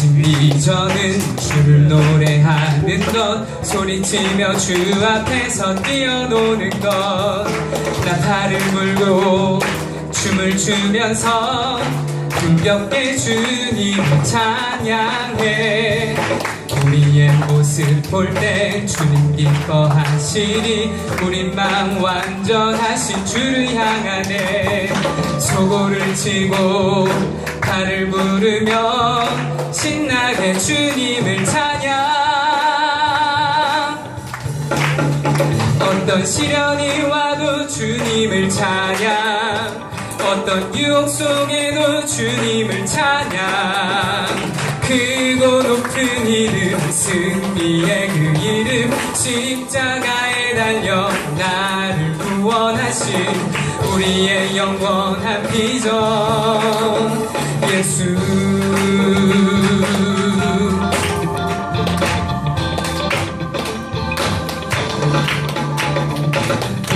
준비전은 주를 노래하는 것. 소리치며 주 앞에서 뛰어노는 것. 나팔을 불고 춤을 추면서 분볍게 주님을 찬양해. 우리의 모습 볼 때 주님 기뻐하시니 우리 맘 완전하신 주를 향하네. 소고를 치고 달을 부르며 신나게 주님을 찬양. 어떤 시련이 와도 주님을 찬양 어떤 유혹 속에도 주님을 찬양. 크고 높은 이름 승리의 그 이름. 십자가에 달려 나를 구원하신 우리의 영원한 비전 예수.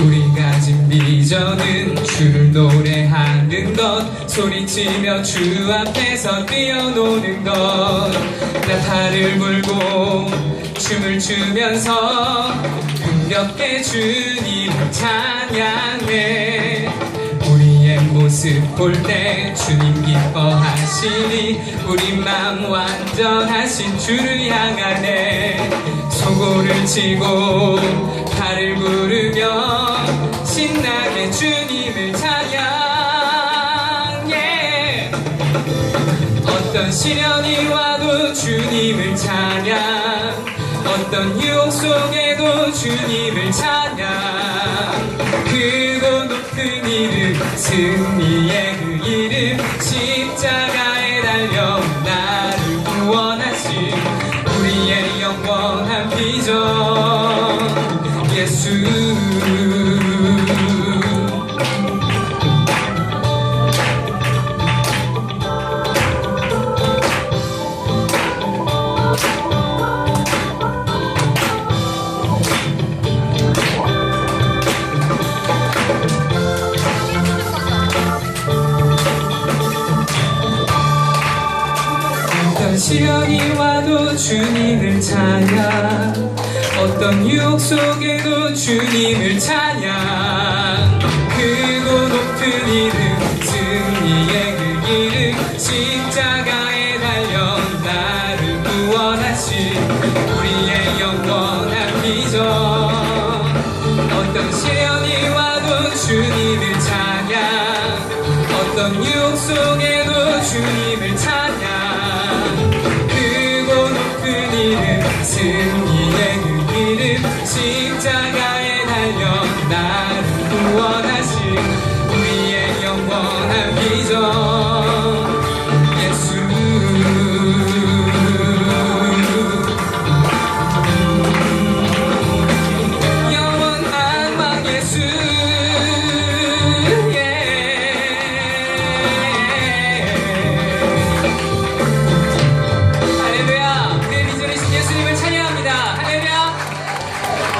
우리가 가진 비전은 주를 것 소리치며 주 앞에서 뛰어노는 것. 나 팔을 불고 춤을 추면서 흥겹게 주님을 찬양해. 우리의 모습 볼 때 주님 기뻐하시니 우리 맘 완전하신 주를 향하네. 소고를 치고 달을 부르며 신나게 주님을 찬양 시련이 와도 주님을 찬양. 어떤 유혹 속에도 주님을 찬양. 크고 높은 이름 승리의 그 이름 십자가에 달려 나를 구원하신 우리의 영원한 비전. 예수 시련이 와도 주님을 찬양. 어떤 유혹 속에도 주님을 찬양. 크고 높은 이름 승리의 그 이름 십자가에 달려 나를 구원하신 우리의 영원한 비전. 어떤 시련이 와도 주님을 찬양. 어떤 유혹 속에도 주님 날 구원하신